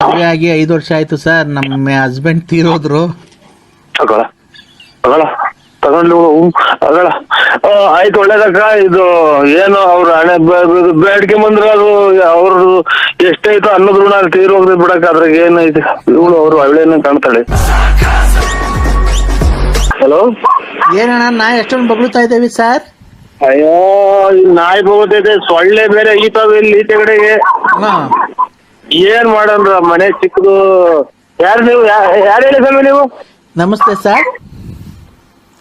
ಮದುವೆ ಆಗಿ ಐದು ವರ್ಷ ಆಯ್ತು ಸರ್. ನಮ್ಮ ಹಸ್ಬೆಂಡ್ ತೀರೋದ್ರು. ತಗೊಳ ತಗೊಳ ತಗೊಂಡು ತಗೊಳ ಆಯ್ತು ಒಳ್ಳೇದಕ್ಕ. ಇದು ಏನು ಅವ್ರ ಹಣೆ ಬೇಡಿಕೆ ಬಂದ್ರೆ ಅದು ಅವ್ರದ್ದು ಎಷ್ಟೈತೋ ಅನ್ನೋದು ಋಣ ತೀರ್ ಹೋಗ್ದೆ ಬಿಡಕ್ಕ. ಅದ್ರಾಗ ಏನೈತೆ? ಇವಳು ಅವ್ರು ಅವಳೇನ ಕಾಣ್ತಾಳೆ. ಹಲೋ? ಏನಣ್ಣ ನಾ ಎಷ್ಟೊಂದು ಬಗ್ಳುತ್ತಾ ಇದ್ದೇವೆ ಸರ್? ಅಯ್ಯೋ ಈ ನಾಯಿ ಹೋಗ್ತೈತೆ ಸೊಳ್ಳೆ ಬೇರೆ ಈತಾವೆ ಇಲ್ಲಿ ಈಚೆ ಕಡೆಗೆ ಏನ್ ಮಾಡೋಣ ಮನೆ ಚಿಕ್ಕದು. ಯಾರು ನೀವು? ಯಾರು ಹೇಳಿ ಸ್ವಾಮಿ ನೀವು? ನಮಸ್ತೆ ಸರ್.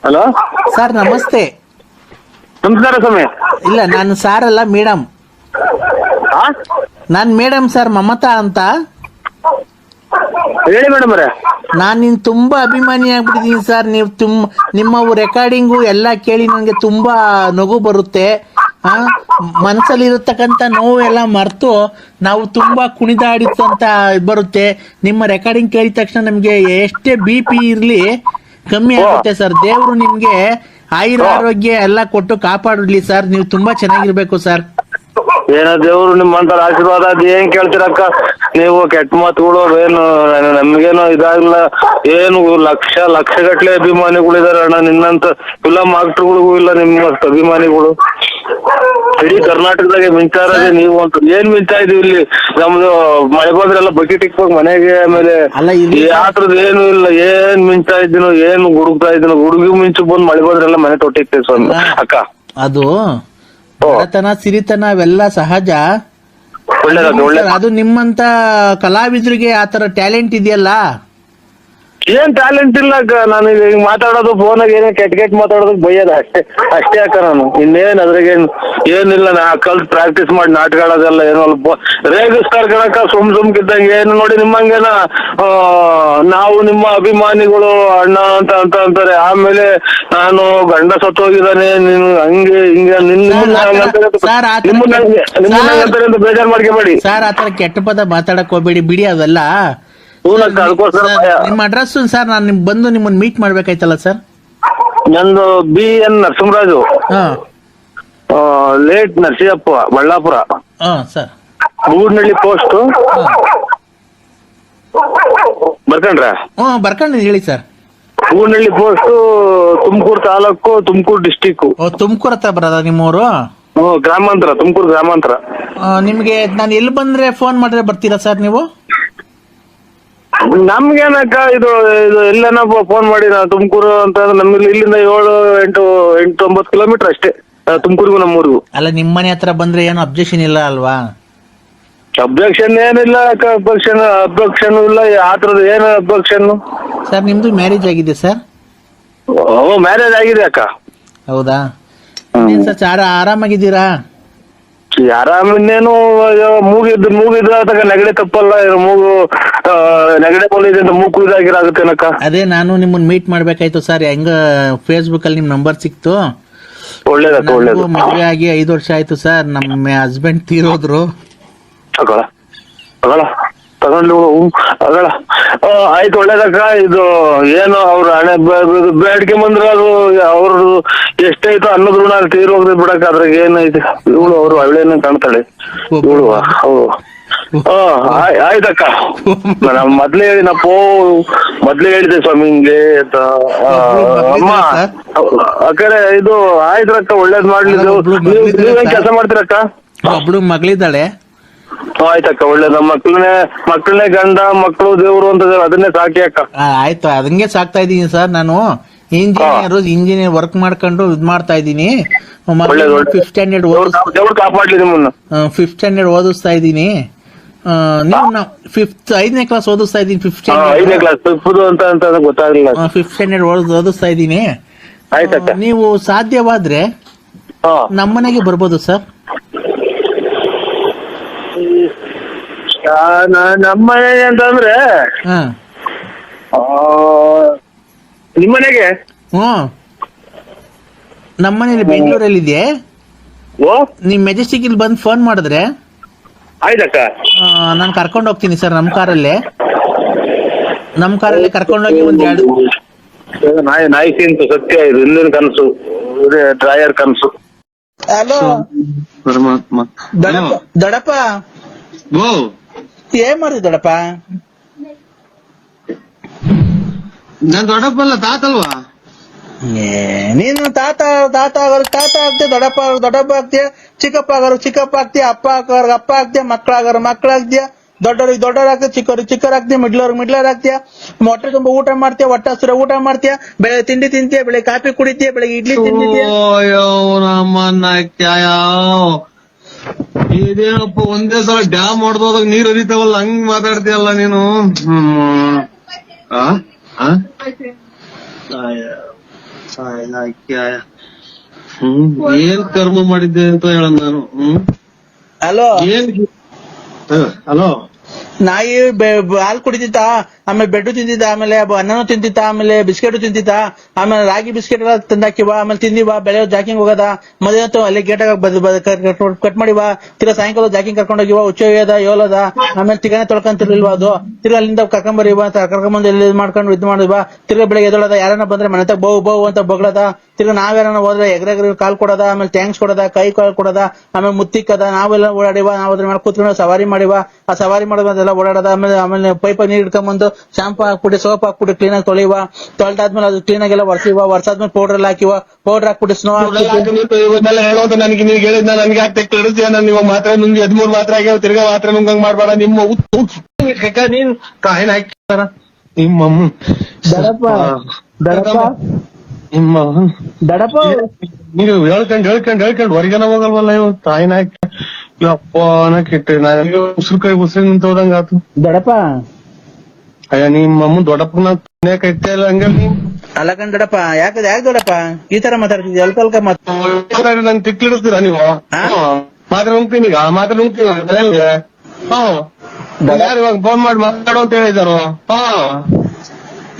ಹಲೋ? ಸರ್ ನಮಸ್ತೆ. ನಮಸ್ಕಾರ ಸ್ವಾಮಿ. ಇಲ್ಲ ನಾನು ಸಾರ್ ಅಲ್ಲ ಮೇಡಮ್. ಹಾ ನಾನು ಮೇಡಮ್ ಸರ್ ಮಮತಾ ಅಂತ. ಹೇಳಿ ಮೇಡಮ್ ಅವರೇ. ನಾನು ನಿನ್ ತುಂಬಾ ಅಭಿಮಾನಿ ಆಗ್ಬಿಟ್ಟಿದ್ದೀನಿ ಸರ್. ನೀವು ತುಂಬ ನಿಮ್ಮ ರೆಕಾರ್ಡಿಂಗು ಎಲ್ಲ ಕೇಳಿ ನನಗೆ ತುಂಬಾ ನಗು ಬರುತ್ತೆ. ಆ ಮನಸ್ಸಲ್ಲಿ ಇರತಕ್ಕಂಥ ನೋವು ಮರೆತು ನಾವು ತುಂಬಾ ಕುಣಿದಾಡಿತ್ತಂತ ಬರುತ್ತೆ. ನಿಮ್ಮ ರೆಕಾರ್ಡಿಂಗ್ ಕೇಳಿದ ತಕ್ಷಣ ನಮಗೆ ಎಷ್ಟೇ ಬಿ ಪಿ ಇರಲಿ ಕಮ್ಮಿ ಆಗುತ್ತೆ ಸರ್ ದೇವರು ನಿಮ್ಗೆ ಆಯುರ ಆರೋಗ್ಯ ಎಲ್ಲ ಕೊಟ್ಟು ಕಾಪಾಡಲಿ ಸರ್ ನೀವು ತುಂಬಾ ಚೆನ್ನಾಗಿರ್ಬೇಕು ಸರ್ ಏನೋ ದೇವ್ರು ನಿಮ್ಮಂತರ ಆಶೀರ್ವಾದ ಅದ್ ಏನ್ ಕೇಳ್ತೀರಕ್ಕ? ನೀವು ಕೆಟ್ಟ ಮಾತುಗಳು ಏನು ನಮ್ಗೇನು ಇದಾಗಿಲ್ಲ ಏನು ಲಕ್ಷ ಲಕ್ಷ ಅಭಿಮಾನಿಗಳು ಇದಾರೆ ಅಣ್ಣ. ನಿನ್ನಂತ ಫಿಲಮ್ ಆಕ್ಟರ್ಗಳಿಗೂ ಇಲ್ಲ ನಿಮ್ಮ ಅಭಿಮಾನಿಗಳು. ಇಡೀ ಕರ್ನಾಟಕದಾಗ ಮಿಂಚಾ ಇರೋದೇ ನೀವು ಅಂತ ಏನ್ ಮಿಂಚಾ ಇದೀವಿ ಇಲ್ಲಿ? ನಮ್ದು ಮಳೆ ಬಂದ್ರೆಲ್ಲ ಬಕೆಟ್ ಇಕ್ಬೇಕು ಮನೆಗೆ ಆಮೇಲೆ ಅಲ್ಲ, ಇಲ್ಲಿ- ಯಾತ್ರದ ಏನು ಇಲ್ಲ. ಏನ್ ಮಿಂಚಾ ಇದ್ದೀನೋ ಏನ್ ಹುಡುಕ್ತಾ ಇದ್ದೀನೋ ಗುಡುಗಿ ಮಿಂಚು ಬಂದ್ ಮಳೆ ಬಂದ್ರೆಲ್ಲ ಮನೆ ತೊಟ್ಟಿಕ್ತೇವೆ ಸ್ವಾಮಿ. ಅಕ್ಕ. ಅದು. ಬಡತನ ಸಿರಿತನ ಅವೆಲ್ಲ ಸಹಜ. ಒಳ್ಳೆ ಅದು ನಿಮ್ಮಂತ ಕಲಾವಿದರಿಗೆ ಆತರ ಟ್ಯಾಲೆಂಟ್ ಇದೆಯಲ್ಲ? ಏನ್ ಟ್ಯಾಲೆಂಟ್ ಇಲ್ಲ ಅಕ್ಕ. ನಾನು ಈಗ ಹಿಂಗ್ ಮಾತಾಡೋದು ಫೋನಾಗ ಏನೇ ಕೆಟ್ಟ ಕೆಟ್ಟ ಮಾತಾಡೋದಕ್ಕೆ ಬೈಯೋದು ಅಷ್ಟೇ. ಅಷ್ಟೇ ಅಕ್ಕ ನಾನು. ಇನ್ನೇನ್ ಅದ್ರಾಗೇನ್ ಏನಿಲ್ಲ ನಾ ಕಲ್ತ್ ಪ್ರಾಕ್ಟೀಸ್ ಮಾಡಿ ನಾಟಕ ಆಡೋದೆಲ್ಲ ಏನೋ ಅಲ್ಪ ರೇಗಿಸ್ತಾರ ಕಣಕ್ಕ ಸುಮ್ ಸುಮ್ಕಿದ್ದಂಗೆ ಏನು ನೋಡಿ ನಿಮ್ಮಂಗೇನ ಆ, ನಾವು ನಿಮ್ಮ ಅಭಿಮಾನಿಗಳು ಅಣ್ಣ ಅಂತ ಅಂತ ಅಂತಾರೆ. ಆಮೇಲೆ ನಾನು ಗಂಡ ಸತ್ತೋಗಿದ್ದಾನೆ. ನೀನು ಹಂಗೆ ಹಿಂಗೆ ನಿನ್ ನಿಮ್ಮನ್ನ ಸರ್, ಆ ನಿಮ್ಮನ್ನ ನಿಮ್ಮನ್ನ ಬೇಜಾರ್ ಮಾಡ್ಕೋಬೇಡಿ. ಸರ್ ಆತರ ಕೆಟ್ಟ ಪದ ಮಾತಾಡಕ್ ಹೋಗ್ಬೇಡಿ ಬಿಡಿ ಅವೆಲ್ಲ ನಿಮ್ಮ ಅಡ್ರೆಸ್ ಸರ್ ನಾನು ನಿಮ್ ಬಂದು ನಿಮ್ಮನ್ನ ಮೀಟ್ ಮಾಡ್ಬೇಕಾಯ್ತಲ್ಲ ಸರ್? ನಂದು ಬಿ ಎನ್ ನರಸಿಂಹರಾಜು. ಹಾ. ಲೇಟ್ ನರಸಿಂಹಪ್ಪ ಬಳ್ಳಾಪುರ. ಹಾ ಸರ್. ಬೂಡ್ನಳ್ಳಿ ಪೋಸ್ಟ್ ಬರ್ಕಂಡ್ರ? ಹ್ಞೂ ಬರ್ಕೊಂಡು ಹೇಳಿ sir. Gudnalli post Tumakuru taluk Tumakuru district ಓ ತುಮಕೂರು ಹತ್ರ ಬರೋದ ನಿಮ್ಮೂರು? ಗ್ರಾಮಾಂತರ ತುಮಕೂರು ಗ್ರಾಮಾಂತರ. ಆ, ನಿಮ್ಗೆ ನಾನು ಎಲ್ಲಿ ಬಂದ್ರೆ ಫೋನ್ ಮಾಡಿದ್ರೆ ಬರ್ತೀರಾ ಸರ್ ನೀವು? ನಮ್ಗೇನಕ್ಕ ಇದು ಇದು ಎಲ್ಲನ ಫೋನ್ ಮಾಡಿ ನಾವು ತುಮಕೂರು ಅಂತ ನಮ್ಗೆ ಇಲ್ಲಿಂದ ಏಳು ಎಂಟು ಎಂಟು ಒಂಬತ್ತು ಕಿಲೋಮೀಟರ್ ಅಷ್ಟೇ ತುಮಕೂರಿಗೂ ನಮ್ಮೂರಿಗೂ. ಅಲ್ಲ ನಿಮ್ಮ ಮನೆ ಹತ್ರ ಬಂದ್ರೆ ಏನು ಅಬ್ಜೆಕ್ಷನ್ ಇಲ್ಲ ಅಲ್ವಾ? ಅಬ್ಜೆಕ್ಷನ್ ಏನಿಲ್ಲ ಅಕ್ಕ ಅಬ್ಜೆಕ್ಷನ್ ಅಬ್ಜೆಕ್ಷನ್ ಇಲ್ಲ ಆ ಥರದ್ದು ಏನು ಅಬ್ಜೆಕ್ಷನ್ ಸರ್ ನಿಮ್ದು ಮ್ಯಾರೇಜ್ ಆಗಿದೆ ಸರ್ ಓ ಮ್ಯಾರೇಜ್ ಆಗಿದೆ ಅಕ್ಕ. ಹೌದಾ? ಸರ್ ಚಾರ ಆರಾಮಾಗಿದ್ದೀರಾ? ಆರಾಮ ಇನ್ನೇನು ಮೂಗಿದ್ ಮೂಗಿದ್ರ ಅದಕ್ಕೆ ನೆಗಡಿ ತಪ್ಪಲ್ಲ ಮೂಗು ನೆಗಡೆ ನೆಗಡಿ ಬಂದಿದೆ ಅಂತ ಮೂಗು ಇದಾಗಿರಾಗುತ್ತೇನಕ್ಕ ಅದೇ ನಾನು ನಿಮ್ಮನ್ನ ಮೀಟ್ ಮಾಡ್ಬೇಕಾಯ್ತು ಸರ್ ಹೆಂಗ ಫೇಸ್ಬುಕ್ ಅಲ್ಲಿ ನಿಮ್ ನಂಬರ್ ಸಿಕ್ತು? ಒಳ್ಳೇದಕ್ಕ ಒಳ್ಳೇದು. ನನಗೂ ಮದುವೆ ಆಗಿ ಐದು ವರ್ಷ ಆಯ್ತು ಸರ್ ನಮ್ಮ ಹಸ್ಬೆಂಡ್ ತೀರೋದ್ರು. ತಗೊಳ ತಗೊಳ ತಗೊಂಡು ಅಗಳ. ಆಯ್ತು ಒಳ್ಳೇದಕ್ಕ ಇದು ಏನು ಅವ್ರ ಹಣೆ ಬೇಡಿಕೆ ಬಂದ್ರೆ ಅದು ಅವ್ರದ್ದು ಎಷ್ಟೈತೋ ಅನ್ನೋದ್ ಋಣ ತೀರ್ ಹೋಗ್ದೆ ಬಿಡಕ್ ಅದ್ರಾಗ ಏನೈತೆ ಇವಳು ಅವ್ರು ಅವಳೇನ ಕಾಣ್ತಾಳೆ. ಇವಳು ಆಯ್- ಆಯ್ತಕ್ಕ. ನಾನು ಮೊದ್ಲೇ ಹೇಳಿ ನಾ ಪೋ ಮೊದ್ಲೇ ಹೇಳಿದೆ ಸ್ವಾಮಿ ಹಿಂಗೆ ಅಂತ ಅಮ್ಮ ಅಕ್ಕರೆ ಇದು ಆಯ್ತ್ರಕ್ಕ ಒಳ್ಳೇದ್ ಮಾಡ್ಲಿ. ನೀವು ನೀವೇನ್. ಕೆಲಸ ಮಾಡ್ತೀರಕ್ಕ? ಒಬ್ಳು ಮಗಳಿದ್ದಾಳೆ. ಆಯ್ತಕ್ಕ ಒಳ್ಳೇದ. ಮಕ್ಳನ್ನೇ ಮಕ್ಕಳನ್ನೇ ಗಂಡ ಮಕ್ಕಳು ದೇವ್ರು ಅಂತ ಅದನ್ನೇ ಸಾಕಿ ಅಕ್ಕ. ಆ, ಆಯ್ತು ಅದಂಗೆ ಸಾಕ್ತಾ ಇದ್ದೀನಿ ಸರ್ ನಾನು. ಇಂಜಿನಿಯರ್ ಇಂಜಿನಿಯರ್ ವರ್ಕ್ ಮಾಡ್ಕೊಂಡು ಇದ್ ಮಾಡ್ತಾ ಇದ್ದೀನಿ. ಒಳ್ಳೇದು, ಒಳ್ಳೇದು. ಫಿಫ್ತ್ ಸ್ಟ್ಯಾಂಡರ್ಡ್ ದೇವ್ರು ದೇವ್ರು ಕಾಪಾಡ್ಲಿ ನಿಮ್ಮನ್ನ. ಫಿಫ್ತ್ ಸ್ಟ್ಯಾಂಡರ್ಡ್ ಓದಿಸ್ತಾ ಇದ್ದೀನಿ. ಆ, ನೀವು ಫಿಫ್ತ್ ಐದನೇ ಕ್ಲಾಸ್ ಓದಿಸ್ತಾ ಇದ್ದೀನಿ ಫಿಫ್ತ್ ಐದನೇ ಸ್ಟ್ಯಾಂಡರ್ಡ್ ಕ್ಲಾಸ್ ತಪ್ಪುದು ಅಂತ ಅಂತ ಗೊತ್ತಾಗ್ಲಿಲ್ಲ. ಫಿಫ್ತ್ ಸ್ಟ್ಯಾಂಡರ್ಡ್ ಓದಿಸ್ತಾ ಇದ್ದೀನಿ. ಆಯ್ತಕ್ಕ ನೀವು ಸಾಧ್ಯವಾದ್ರೆ ಹಾ. ನಮ್ಮನೆಗೆ ಬರ್ಬೋದು ಸರ್ ಆ, ನ- ನಮ್ಮ ಮನೆ ಅಂತಂದ್ರೆ ಹಾ. ಆ, ನಿಮ್ಮನೆಗೆ? ಹ್ಞೂ. ನಮ್ಮನೇಲಿ ಬೆಂಗಳೂರಲ್ಲಿದೆ ಓ? ನಿಮ್ ಮೆಜೆಸ್ಟಿಕ್ ಇಲ್ಲಿ ಬಂದು ಫೋನ್ ಮಾಡಿದ್ರೆ? ಆಯ್ತಕ್ಕ. ನಾನು ಕರ್ಕೊಂಡು ಹೋಗ್ತೀನಿ ಸರ್ ನಮ್ಮ ಕಾರಲ್ಲಿ. ನಮ್ಮ ಕಾರಲ್ಲಿ ಕರ್ಕೊಂಡೋಗಿ ಒಂದು ಎರಡು ಇದು ನಾಯಿ ನಾಯಿ ತಿಂತು ಸತ್ಯ ಇದು ಹಿಂದಿನ ಕನಸು ಇದೆ ಡ್ರಾಯರ್ ಕನಸು. ಹಲೋ. ಪರಮಾತ್ಮ ದೊಡಪ್ಪ ದೊಡಪ್ಪ ಓ. ಏನ್ ಮಾಡ್ತಿ ದೊಡ್ಡಪ್ಪ ನಾನ್ ದೊಡ್ಡಪ್ಪಲ್ಲ ತಾತಲ್ವಾ? ಏ, ನೀನು ತಾತ ತಾತ ಆಗೋರು ತಾತ ಆಗ್ತೀಯ ದೊಡ್ಡಪ್ಪ ಆಗೋರು ದೊಡ್ಡಪ್ಪ ಆಗ್ತೀಯ ಚಿಕ್ಕಪ್ಪ ಆಗೋರು ಚಿಕ್ಕಪ್ಪ ಆಗ್ತೀಯ ಅಪ್ಪ ಆಗೋರು ಅಪ್ಪ ಆಗ್ತೀಯ ಮಕ್ಕಳಾಗೋರು ಮಕ್ಕಳಾಗ್ತೀಯ ದೊಡ್ಡವ್ರಿಗೆ ದೊಡ್ಡವ್ರು ಆಗ್ತೀಯ ಚಿಕ್ಕವ್ರಿಗೆ ಚಿಕ್ಕವ್ರು ಆಗ್ತೀಯ ಮಿಡ್ಲವ್ರಿಗೆ ಮಿಡ್ಲರ್ ಆಗ್ತೀಯ ಹೊಟ್ಟೆ ತುಂಬ ಊಟ ಮಾಡ್ತೀಯ ಹೊಟ್ಟೆ ಹಸಿರ ಊಟ ಮಾಡ್ತೀಯ ಬೆಳಗ್ಗೆ ತಿಂಡಿ ತಿಂತೀಯ ಬೆಳಗ್ಗೆ ಕಾಫಿ ಕುಡಿತೀಯ ಬೆಳಗ್ಗೆ ಇಡ್ಲಿ ತಿಂತೀಯ. ಅಯ್ಯೋ ನಮ್ಮನ್ನ ಇದೇನಪ್ಪ ಒಂದೇ ಸಲ ಡ್ಯಾಮ್ ಹೊಡೆದೋದಾಗ ನೀರ್ ಹರಿತಾವಲ್ಲ ಹಂಗ್ ಮಾತಾಡ್ತೀಯಲ್ಲ ನೀನು? ಹ್ಮ್. ಏನ್ ಕರ್ಮ ಮಾಡಿದ್ದೆ ಅಂತ ಹೇಳ ನಾನು? ಹ್ಮ್? ಹಲೋ ಏನ್ ಹಲೋ ನಾಯಿ ಹಾಲು ಕುಡಿತಿತ್ತ? ಆಮೇಲೆ ಬೆಡ್ಡು ತಿಂತಿದ್ದ ಆಮೇಲೆ ಅನ್ನನು ತಿಂತಿತ್ತ? ಆಮೇಲೆ ಬಿಸ್ಕೆಟ್ ತಿಂತಿತ್ತ? ಆಮೇಲೆ ರಾಗಿ ಬಿಸ್ಕೆಟ್ ಎಲ್ಲ ತಂದಾಕಿವ ಆಮೇಲೆ ತಿಂದಿವ ಬೆಳೆ ಜಾಕಿಂಗ್ ಹೋಗದ. ಅಂತೂ ಅಲ್ಲಿ ಗೇಟಾಗ ಕಟ್ ಮಾಡಿವ ತಿರ್ಗಾ ಸಾಯಂಕಾಲ ಜಾಕಿಂಗ್ ಕರ್ಕೊಂಡೋಗಿವ ಹೋಗಿವ ಹೋಗ್ಯದ ಯೋಲದ ಆಮೇಲೆ ತಿಗನೆ ತೊಳ್ಕೊಂತಿರ್ಲಿಲ್ವ ಅದು? ತಿರ್ಗ ಅಲ್ಲಿಂದ ಕರ್ಕೊಂಬರಿವ ಕರ್ಕೊಂಬಂದು ಇದ್ ಮಾಡ್ಕೊಂಡು ಇದ್ ಮಾಡಿವ ತಿರ್ಗಾ ಬೆಳಗ್ಗೆ ಎದೊಳದ ಯಾರನ್ನ ಬಂದ್ರೆ ಮನೆ ಬೋ ಬೋ ಅಂತ ಬಗ್ಳದ. ತಿರ್ಗಾ ನಾವೇನ ಹೋದ್ರೆ ಎಗ್ರೆಗ್ರಿ ಕಾಲ್ ಕೊಡದ ಆಮೇಲೆ ಥ್ಯಾಂಕ್ಸ್ ಕೊಡದ ಕೈ ಕಾಲ್ ಕೊಡದ ಆಮೇಲೆ ಮುತ್ತಿಕ್ಕದ ನಾವೆಲ್ಲ ಓಡಾಡಿವ ನಾವ್ ಅದ್ರ ಮೇಲೆ ಕೂತ್ಕೊಂಡು ಸವಾರಿ ಮಾಡಿವ. ಆ ಸವಾರಿ ಮಾಡೋದೆಲ್ಲ ಓಡಾಡದ ಆಮೇಲೆ ಆಮೇಲೆ ಪೈಪ್ ನೀರ್ ಇಟ್ಕೊಂಡ್ಬಂದು ಶಾಂಪು ಹಾಕ್ಬಿಟ್ಟು ಸೋಪ್ ಹಾಕ್ಬಿಟ್ಟು ಕ್ಲೀನ್ ಆಗಿ ತೊಳಿವ ತೊಳೆದಾದ್ಮೇಲೆ ಅದು ಕ್ಲೀನ್ ಆಗೆಲ್ಲ ಒರೆಸಿವ ಒರ್ಸಾದ್ಮೇಲೆ ಪೌಡರ್ ಎಲ್ಲ ಹಾಕಿವ. ಪೌಡರ್ ಹಾಕ್ಬಿಟ್ಟು ಸ್ನೋ ಹೇಳೋದು ನನಗೆ ನೀನ್ ಹೇಳಿದ್ನ ನನ್ಗೆ ನಾನು ಇವಾಗ ಮಾತ್ರ ನಿಮ್ಗೆ ಹದಿಮೂರು ಮಾತ್ರ ಆಗ್ಯಾವ ತಿರ್ಗಾ ಮಾತ್ರ ನುಂಗಂಗ್ ಮಾಡ್ಬೇಡ ನಿಮ್ಮ ನೀನ್? ಕಾಯಿನ ಹಾಕಿ ನಿಮ್ಮ ದಡಪ್ಪ. ನಿಮ್ಮ ದಡಪ ನೀವು ಹೇಳ್ಕೊಂಡ್ ಹೇಳ್ಕೊಂಡ್ ಹೇಳ್ಕೊಂಡ್ ಹೊರಗೆನ ಹೋಗಲ್ವಲ್ಲ ಇವ್ ತಾಯಿನ ಅಪ್ಪ ಯಪ್ಪ ಅನ್ನಕ್ಕಿಟ್ಟೆ ನನಗೆ ಉಸಿರು ಕೈ ಉಸಿರು ನಿಂತ ಹೋದಂಗ ಆತು. ದಡಪ್ಪ. ಅಯ್ಯ ನಿಮ್ಮ ಅಮ್ಮ ದೊಡ್ಡಪ್ಪನ ಕೈತೆ ಇಲ್ಲ ಹಂಗ ಅಲ್ಲ ಕಣ್ ಯಾಕ ಯಾಕೆ ಯಾಕೆ ದೊಡ್ಡಪ್ಪ? ಈ ತರ ಮಾತಾಡ್ತಿದ್ಯ? ಅಲ್ಪ ಅಲ್ಕ ಮಾತ್ ನನ್ ತಿಕ್ಕಿಡಿಸ್ತೀರಾ ನೀವು? ಹಾ? ಮಾತ್ರ ನುಂಗ್ತೀನಿ ಈಗ ಮಾತ್ರ ನುಂಗ್ತೀನಿ. ಹ್ಮ್. ಯಾರು ಇವಾಗ ಫೋನ್ ಮಾಡಿ ಮಾತಾಡು ಅಂತ ಹೇಳಿದಾರು ಹಾ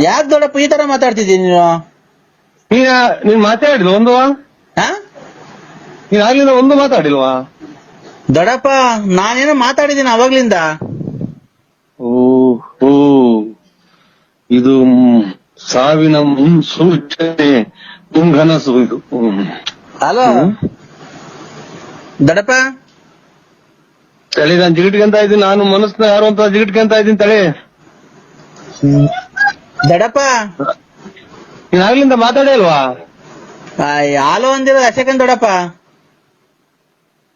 ಯಾಕೆ ದೊಡ್ಡಪ್ಪ ಈ ತರ ಮಾತಾಡ್ತಿದ್ಯ ನೀನು? ನೀನ್ ನೀನ್ ಮಾತಾಡಿಲ್ವ ಒಂದು ಹಾ ನೀನ್ ಆಗ್ಲಿಂದ ಒಂದು ಮಾತಾಡಿಲ್ವಾ? ದಡಪ್ಪ ನಾನೇನೋ ಮಾತಾಡಿದ್ದೀನಿ ಅವಾಗ್ಲಿಂದ. ಓ ಓ ಇದು ಸಾವಿನ ಮುನ್ಸೂಚನೆ ಮುಂಗನಸು ಇದು. ಹಲೋ ದಡಪ್ಪ ತಳಿ ನಾನು ಜಿಗಿಟ್ಕೊಂತ ಇದ್ದೀನಿ. ನಾನು ಮನಸ್ನ ಯಾರು ಅಂತ ಜಿಗಿಟ್ಕೊಂತ ಇದ್ದೀನಿ ತಳಿ. ದೊಡ್ಡಪ್ಪ. ನೀನ್ ಆಗ್ಲಿಂದ ಮಾತಾಡೇ ಅಲ್ವಾ ಆಯ್, ಹಾಲು ಅಂದಿರೋ ಅಶಕನ್ ದೊಡ್ಡಪ್ಪ.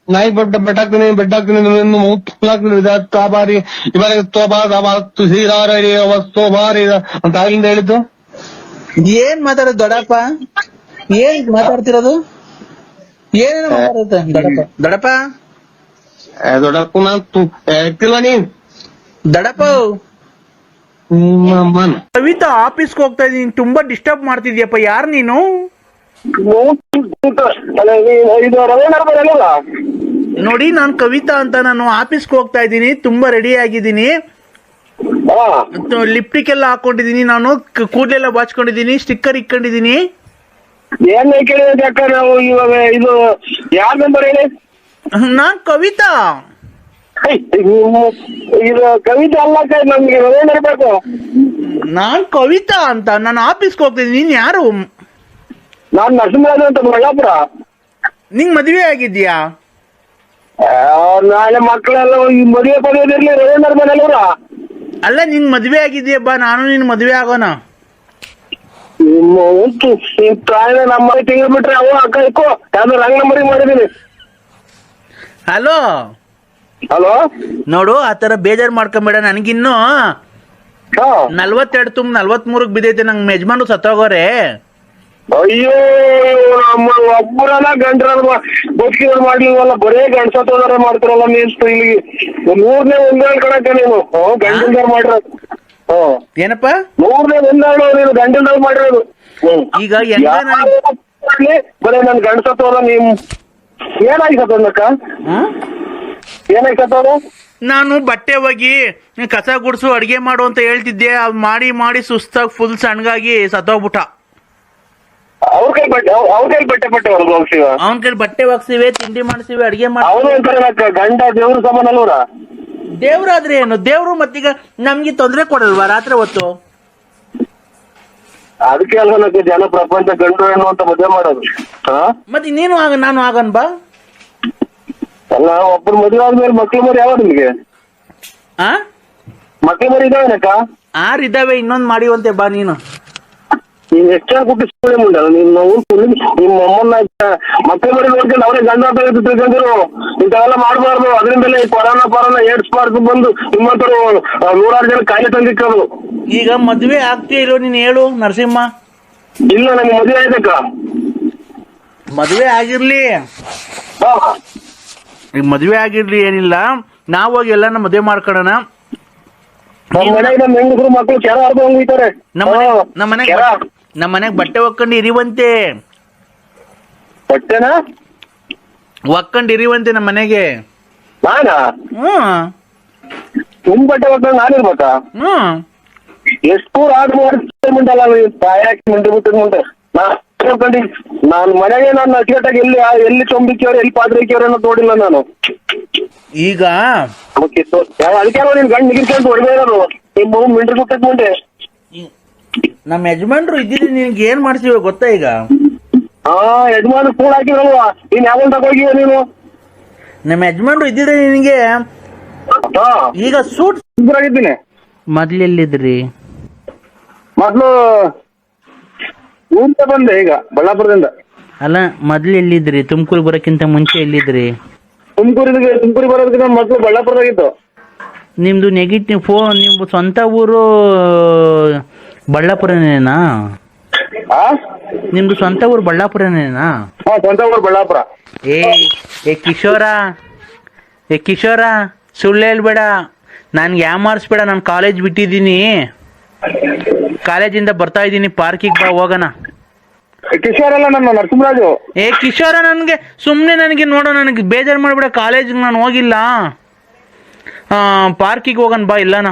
ನಾಯಿ ಬೆಟ್ಟ ಬೆಟ್ಟಾಕ್ತೀನಿ ಬೆಟ್ಟಾಕ್ತೀನಿ ನಿನ್ನ ಮೂತ್ ಹಾಕ್ತೀನಿ ತಾಬಾರಿ ಇವಾಗ ತೋಬಾ ತಾಬಾ ತುಸೀರಾರಿ ತೋಬಾರಿ ಅಂತ ಆಗ್ಲಿಂದ ಹೇಳಿದ್ದು? ಏನ್ ಮಾತಾಡೋದು ದೊಡಪ್ಪ ಏನ್ ಮಾತಾಡ್ತಿರೋದು? ಏನೇನು ಮಾತಾಡುತ್ತೆ ದೊಡಪ್ಪ ದೊಡಪ್ಪ ಏ, ದೊಡ್ಡಪ್ಪ ನಾನ್ ನೀನ್? ದೊಡ್ಡಪ್ಪ ನಿಮ್ಮ ಅಮ್ಮನ ಕವಿತಾ ಆಫೀಸ್ಗೆ ಹೋಗ್ತಾ ಇದೀನಿ ತುಂಬಾ ಡಿಸ್ಟರ್ಬ್ ಮಾಡ್ತಿದ್ಯಪ್ಪ ಯಾರು ನೀನು? ಇದು ರವೀಂದ್ರ ಬರಲ್ಲ ನೋಡಿ ನಾನು ಕವಿತಾ ಅಂತ ನಾನು ಆಫೀಸ್ಗೆ ಹೋಗ್ತಾ ಇದ್ದೀನಿ ತುಂಬಾ ರೆಡಿ ಆಗಿದ್ದೀನಿ. ಹಾ. ಲಿಪ್ಟಿಕ್ ಎಲ್ಲ ಹಾಕೊಂಡಿದ್ದೀನಿ ನಾನು ಕೂದಲೆಲ್ಲ ಬಾಚ್ಕೊಂಡಿದ್ದೀನಿ ಸ್ಟಿಕ್ಕರ್ ಇಕ್ಕೊಂಡಿದೀನಿ ಏನ್ ಕೇಳಿದ್ರೆ ಅಕ್ಕ ನಾವು ಇವಾಗ ಇದು ಯಾರ ನಂಬರ್ ಹೇಳಿ? ನಾನ್ ಕವಿತಾ. ಇದು ಕವಿತೆ ಅಲ್ಲಕ್ಕ ನಮ್ಗೆ ರವೀಂದ್ರ ಬೇಕು ನಾನ್ ಕವಿತಾ ಅಂತ ನಾನು ಆಫೀಸ್ಗೆ ಹೋಗ್ತೀನಿ ಇದ್ದೀನಿ ನೀನ್ ಯಾರು? ನಾನ್ ನರಸಿಂಹರಾಜು ಅಂತ ಬಳ್ಳಾಪುರ ನಿಂಗ್ ಮದುವೆ ಆಗಿದ್ಯಾ? ನಾಳೆ ಮಕ್ಕಳೆಲ್ಲ ಈ ಮದುವೆ ಪಡೆಯೋದಿರ್ಲಿ ರವೀಂದ್ರ ಮನೆಯಲ್ವರ ಅಲ್ಲ ನಿನ್ ಮದುವೆ ಆಗಿದ್ಯಾ? ಬಾ ನಾನು ನಿನ್ ಮದುವೆ ಆಗೋಣ. ತಾಯಿನ ನಮ್ಮ ತಿಂಗಳು ಬಿಟ್ರೆ ಅವ ಅಕ್ಕ ಇಕ್ಕೋ ಯಾವ್ದೋ ರಂಗ್ ನಂಬರಿಗೆ ಮಾಡಿದೀನಿ ಹಲೋ ಹಲೋ? ನೋಡು ಆ ತರ ಬೇಜಾರ್ ಮಾಡ್ಕೊಂಬೇಡ ನನಗಿನ್ನು ನಲ್ವತ್ತೆರಡು ತುಂಬ ನಲ್ವತ್ಮೂರಕ್ ಬಿದ್ದೈತೆ ನಂಗೆ ಯಜಮಾನ್ರು ಸತ್ತೋಗೋರೆ. ಅಯ್ಯೋ ನಮ್ಮ ಒಬ್ಬರಲ್ಲ ಗಂಡ್ರಲ್ಲ ಬದುಕಿದ್ರು ಮಾಡ್ಲಿಲ್ವಲ್ಲ ಬರೇ ಗಂಡ್ಸತ್ತೋದಾರ ಮಾಡ್ತಾರಲ್ಲ ಮೀನ್ಸ್ ಇಲ್ಲಿ ಮೂರನೇ ಒಂದಾಳ್ ಕಣಕ್ಕ ನೀನು. ಗಂಡಿನ ಗಂಡಿಲ್ದಾರ್ ಮಾಡಿರೋದು. ಏನಪ್ಪ? ಮೂರನೇ ಒಂದಾಳು ನೀನು ಗಂಡಿನ ಮಾಡಿರೋದು. ಈಗ ಬರೇ ನನ್ ಗಂಡ್ಸತ್ತೋದ ನೀ ಏನಾಗಿ ಸತ್ತೋದಕ್ಕ ನಾನು ಬಟ್ಟೆ ಹೋಗಿ ಕಸ ಗುಡ್ಸು ಅಡಿಗೆ ಮಾಡು ಅಂತ ಹೇಳ್ತಿದ್ದೆ. ಅವ್ ಮಾಡಿ ಮಾಡಿ ಸುಸ್ತಾಗಿ ಫುಲ್ ಸಣ್ಣಗಾಗಿ ಸತ್ತೋಗ್ಬಿಟ್ಟ. ಅವ್ರ ಕೈ ಬಟ್ಟೆ ಅವ್ರ ಕೈ ಬಟ್ಟೆ ಬಟ್ಟೆ ಹೊರಗೆ ಹೋಗ್ತೀವ ಅವನ ಕೈ ಬಟ್ಟೆ ಒಗ್ಸಿವೆ ತಿಂಡಿ ಮಾಡಿಸಿವೆ ಅಡಿಗೆ ಮಾಡಿ ಅವನು ಗಂಡ ದೇವ್ರ ಸಮಾನ ಅಲ್ವರ ದೇವ್ರಾದ್ರೆ ಏನು? ದೇವ್ರು ಮತ್ತೀಗ ನಮ್ಗೆ ತೊಂದರೆ ಕೊಡಲ್ವಾ ರಾತ್ರಿ ಹೊತ್ತು? ಅದಕ್ಕೆ ಅಲ್ವಾ ಜನ ಪ್ರಪಂಚ ಗಂಡು ಹೆಣ್ಣು ಅಂತ ಮದುವೆ ಮಾಡೋದು. ಹಾ? ಮತ್ತೆ ನೀನು ಆಗ ನಾನು ಆಗನ್ ಬಾ ಅಲ್ಲ ಒಬ್ಬರು ಮದುವೆ ಆದ್ಮೇಲೆ ಮಕ್ಳು ಮರಿ ಯಾವಾಗ ನಿಮಗೆ? ಆ? ಮಕ್ಳು ಮರಿ ಇದಾವನಕ್ಕ ಆರ್ ಇದಾವೆ ಇನ್ನೊಂದ್ ಮಾಡಿವಂತೆ ಬಾ ನೀನು. ನೀನ್ ಎಷ್ಟೇ ಕುಟ್ಟಿ ಸುಳ್ಳೆ ಮುಂಡಲ್ಲ ನಿನ್ನ ನಿಮ್ಮ ಅಮ್ಮನ ಮಕ್ಳು ಮರಿ ನೋಡ್ಕೊಂಡು ಅವರೇ ಗಂಡ ತೆಗೆದು ಇಂಥವೆಲ್ಲ ಮಾಡಬಾರ್ದು. ಅದರಿಂದಲೇ ಈ ಕೊರೋನಾ ಪರೋನಾ ಏಡ್ಸ್ ಮಾರ್ಕ್ ಬಂದು ನಿಮ್ಮಂತರು ನೂರಾರು ಜನ ಕಾಯಿಲೆ ತಂದಿಕ್ಕದು. ಈಗ ಮದ್ವೆ ಆಗ್ತೀಯ ಇರೋ ನೀನ್ ಹೇಳು ನರಸಿಂಹ? ಇಲ್ಲ ನಮ್ಗೆ ಮದುವೆ ಆಯ್ತಕ್ಕ. ಮದ್ವೆ ಆಗಿರ್ಲಿ. ಹಾ. ಈಗ ಮದ್ವೆ ಆಗಿರ್ಲಿ ಏನಿಲ್ಲ ನಾವ್ ಹೋಗಿ ಎಲ್ಲಾನ ಮದ್ವೆ ಮಾಡ್ಕೊಳ್ಳೋಣ ನಮ್ಮ ಮನೆಗೆ ಬಟ್ಟೆ ಒಕ್ಕಂಡು ಇರಿವಂತೆ. ಬಟ್ಟೆನಾ? ಒಕ್ಕೊಂಡು ಇರಿವಂತೆ ನಮ್ಮ ಮನೆಗೆ. ಹ್ಮ್ ಬಟ್ಟೆ ನಾನಿರ್ಬೇಕಾ ಹ್ಮ್ ಎಷ್ಟು ಆರ್ಡರ್ ಮಾಡಿ ಮುಂಡಲ್ಲ ತಾಯಾಕಿ ಮುಂದೆ ಬಿಟ್ಟು ಮುಂದೆ. ನಾ ನಾನು ಮನೆಗೆ ನಾನು ಅಚ್ಚುಕಟ್ಟಾಗಿ ಎಲ್ಲಿ ಎಲ್ಲಿ ತೊಂಬಿಕ್ಕಿಯವ್ರು ಎಲ್ಲಿ ಪಾತ್ರಿಕ್ಕಿಯವ್ರು ಅನ್ನೋದು ನೋಡಿಲ್ಲ ನಾನು. ಈಗ? ಅದಕ್ಕೆ ನಿನ್ ಗಂಡ್ ನಿಗಿರ್ಕೊಂಡು ಹೊಡೆದೇ ಇರೋದು. ನಿಮ್ಮ ಮಿಂಟ್ರಿ ಬಿಟ್ಟದ್ ಮುಂದೆ. ನಮ್ಮ ಯಜಮಾನ್ರು ಇದ್ದಿದ್ರೆ ನಿನ್ಗೆ ಏನ್ ಮಾಡ್ತೀವಿ ಗೊತ್ತಾ ಈಗ? ಹಾ ಯಜಮಾನ್ ಕೂಡ ಹಾಕಿರಲ್ವಾ ನೀನ್ ಯಾವಾಗ ತಗೋಗಿ ನೀನು? ನಮ್ಮ ಯಜಮಾನ್ರು ಇದ್ದಿದ್ರೆ ನಿನಗೆ? ಹಾ. ಈಗ ಸೂಟ್ ಆಗಿದ್ದೀನಿ ಮೊದ್ಲೆಲ್ಲಿದ್ರಿ? ಮೊದ್ಲು ಊರಿಂದ ಬಂದೆ ಈಗ ಬಳ್ಳಾಪುರದಿಂದ. ಅಲ್ಲ ಮೊದ್ಲು ಎಲ್ಲಿದ್ರಿ? ತುಮಕೂರು ಬರೋಕ್ಕಿಂತ ಮುಂಚೆ ಎಲ್ಲಿದ್ರಿ? ತುಮಕೂರಿಗೆ ತುಮಕೂರು ಬರೋದಕ್ಕಿಂತ ಮೊದ್ಲು ಬಳ್ಳಾಪುರದಾಗಿತ್ತು. ನಿಮ್ದು ನೆಗೆಟಿವ್ ಫೋನ್ ನಿಮ್ದು ಸ್ವಂತ ಊರು ಬಳ್ಳಾಪುರನೇನಾ? ಆ? ನಿಮ್ದು ಸ್ವಂತ ಊರು ಬಳ್ಳಾಪುರನೇನಾ? ಹಾ ಸ್ವಂತ ಊರು ಬಳ್ಳಾಪುರ. ಏ ಏ ಕಿಶೋರ ಏ ಕಿಶೋರ ಸುಳ್ಳು ಹೇಳ್ಬೇಡ. ನನ್ಗೆ ಯಾಮಾರಿಸ್ಬೇಡ ನಾನು ಕಾಲೇಜ್ ಬಿಟ್ಟಿದ್ದೀನಿ. ಕಾಲೇಜಿಂದ ಬರ್ತಾ ಇದ್ದೀನಿ ಪಾರ್ಕಿಗೆ ಬಾ ಹೋಗೋಣ. ಕಿಶೋರ್ ಅಲ್ಲ ನನ್ನ ನರಸಿಂಹರಾಜು. ಏ ಕಿಶೋರ ನನಗೆ ಸುಮ್ಮನೆ ನನಗೆ ನೋಡೋ ನನಗೆ ಬೇಜಾರು ಮಾಡಿಬಿಡ ಕಾಲೇಜಿಗೆ ನಾನು ಹೋಗಿಲ್ಲ. ಪಾರ್ಕಿಗೆ ಹೋಗೋಣ ಬಾ ಇಲ್ಲನ.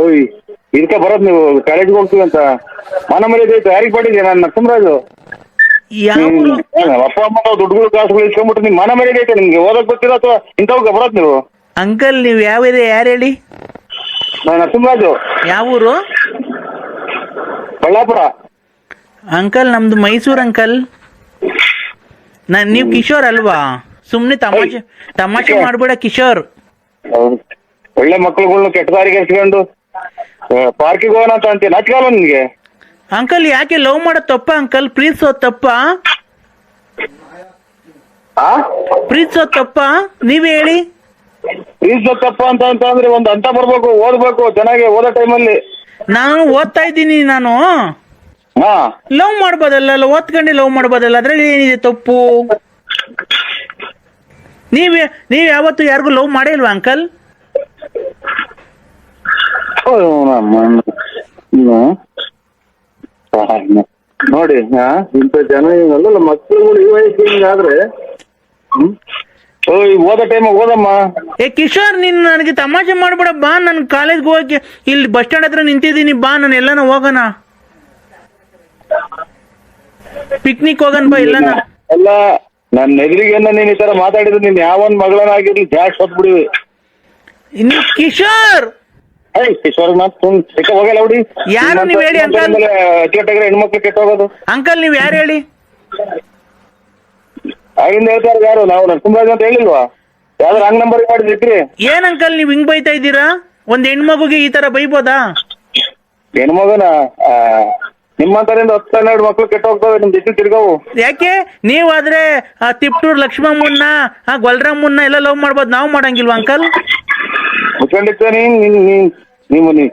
ಓಯ್ ಇದಕ್ಕೆ ಬರೋದ್ ನೀವು ಕಾಲೇಜಿಗೆ ಹೋಗ್ತೀವಿ ಅಂತ. ಮನ ಮರ್ಯಾದೆ ಐತೆ ಯಾರಿಗೆ ಪಡಿದ್ಯಾ ನಾನು ನರಸಿಂಹರಾಜು? ಯಾವ. ಅಪ್ಪ ಅಮ್ಮ ದುಡ್ಡುಗಳು ಕಾಸುಗಳು ಇಸ್ಕೊಂಡ್ಬಿಟ್ಟು ನಿಮ್ಮ ಮನ ಮರ್ಯಾದೆ ಐತೆ ನಿಮ್ಗೆ ಓದಕ್ ಗೊತ್ತಿಲ್ಲ ಅಥವಾ ಇಂಥವ್ಗೆ ಬರೋದ್ ನೀವು? ಅಂಕಲ್ ನೀವು ಯಾವ ಏರಿಯಾ ಯಾರು ಹೇಳಿ? ನರಸಿಂಹರಾಜು. ಯಾವ ಊರು? ಬಳ್ಳಾಪುರ. ಅಂಕಲ್ ನಮ್ದು ಮೈಸೂರು ಅಂಕಲ್. ನಾನು ನೀವು ಕಿಶೋರ್ ಅಲ್ವಾ? ಸುಮ್ನೆ ತಮಾಷೆ ತಮಾಷೆ ಮಾಡ್ಬೇಡ ಕಿಶೋರ್. ಒಳ್ಳೆ ಮಕ್ಳುಗಳ್ನ ಕೆಟ್ಟ ದಾರಿಗೆ ಎಸ್ಕೊಂಡು ಪಾರ್ಕಿಗೆ ಹೋಗೋಣ ಅಂತ ಅಂತೀಯ? ನಾಚಿಕಲ್ಲ ನಿನ್ಗೆ ಅಂಕಲ್ ಯಾಕೆ ಲವ್ ಮಾಡೋ ತಪ್ಪ ಅಂಕಲ್? ಪ್ರೀತಿಸೋದು ತಪ್ಪ? ಆ? ಪ್ರೀತಿಸೋದು ತಪ್ಪ? ನೀವೇ ಹೇಳಿ. ಈಸ್ ತಪ್ಪ ಅಂತ ಅಂತಂದ್ರೆ ಒಂದ್ ಅಂತ ಬರ್ಬೇಕು ಓದ್ಬೇಕು ಚೆನ್ನಾಗಿ ಓದೋ ಟೈಮಲ್ಲಿ ನಾನು ಓದ್ತಾ ಇದ್ದೀನಿ ನಾನು. ಹಾ. ಲವ್ ಮಾಡ್ಬೋದಲ್ಲ ಅಲ್ಲ ಓದ್ಕೊಂಡೆ ಲವ್ ಮಾಡ್ಬೋದಲ್ಲ ಅದ್ರಲ್ಲಿ ಏನಿದೆ ತಪ್ಪು? ನೀವ್ ನೀವ್ ಯಾವತ್ತು ಯಾರಿಗೂ ಲವ್ ಮಾಡೇ ಇಲ್ವಾ ಅಂಕಲ್ ಅಯ್ಯೋ, ಅಮ್ಮ ಇನ್ನು. ನೋಡಿ ಹಾ ಇಂಥ ಜನ ಮಕ್ಕಳು ಮಕ್ಕಳುಗಳು ಈ ವಯಸ್ಸಿಗೆ ಹಿಂಗಾದ್ರೆ ಹ್ಮ್? ಓಯ್ ಓದೋ ಟೈಮ್ ಓದಮ್ಮ ಏ ಕಿಶೋರ್ ನಿನ್ ನನಗೆ ತಮಾಷೆ ಮಾಡ್ಬೇಡ ಬಾ ನಾನು ಕಾಲೇಜ್ಗೆ ಹೋಗಿ ಇಲ್ಲಿ ಬಸ್ ಸ್ಟ್ಯಾಂಡ್ ಹತ್ರ ನಿಂತಿದ್ದೀನಿ ಬಾ ನಾನು ಎಲ್ಲಾನ ಹೋಗೋಣ. ಪಿಕ್ನಿಕ್ ಹೋಗೋಣ ಬಾ ಎಲ್ಲಾನ. ಅಲ್ಲ ನನ್ನ ಎದುರಿಗೆಲ್ಲ ನೀನ್ ಈ ತರ ಮಾತಾಡಿದ್ರೆ ನೀನ್ ಯಾವನ್ ಮಗಳನ್ನಾಗಿರ್ಲಿ ಜಾಸ್ತಿ ಹೊತ್ಬಿಡಿವಿ ಇನ್ನು ಕಿಶೋರ್! ಏಯ್ ಕಿಶೋರ್ ಸುಮ್ ಹೋಗಲ್ಲ ಹುಡಿ ಯಾರು ನೀವ್ ಹೇಳಿ ಅಂಕಲ್? ಹೆಣ್ಮಕ್ಳು ಕೆಟ್ಟ ಹೋಗೋದು ಅಂಕಲ್ ನೀವ್ ಯಾರು ಹೇಳಿ? ಆಗಿಂದ ಹೇಳ್ತಾರೆ ಯಾರು? ನಾವು ನರಸಿಂಹರಾಜ್ ಅಂತ ಹೇಳಿಲ್ವಾ? ಯಾವ್ದಾರು ರಾಂಗ್ ನಂಬರ್ ಮಾಡಿದ್ರಿ ಏನ್ ಅಂಕಲ್ ನೀವ್ ಹಿಂಗ್ ಬೈತಾ ಇದ್ದೀರಾ? ಒಂದ್ ಹೆಣ್ಮಗುಗೆ ಈ ತರ ಬೈಬೋದಾ? ಹೆಣ್ಮಗನ ನಿಮ್ಮಂತರಿಂದ ಹತ್ತು ಹನ್ನೆರಡು ಮಕ್ಳು ಕೆಟ್ಟ ಹೋಗ್ತವೆ ನಿಮ್ ಜೊತೆ ತಿರ್ಗವು. ಯಾಕೆ? ನೀವಾದ್ರೆ ಆ ತಿಪ್ಟೂರ್ ಲಕ್ಷ್ಮಮ್ಮನ್ನ ಆ ಗೊಲ್ರಮ್ಮನ್ನ ಎಲ್ಲ ಲವ್ ಮಾಡ್ಬೋದು ನಾವು ಮಾಡಂಗಿಲ್ವಾ ಅಂಕಲ್? ಮುಚ್ಕೊಂಡಿರ್ತೀಯ ನೀನ್ ನೀನ್ ನೀನ್ ನೀವು ನೀ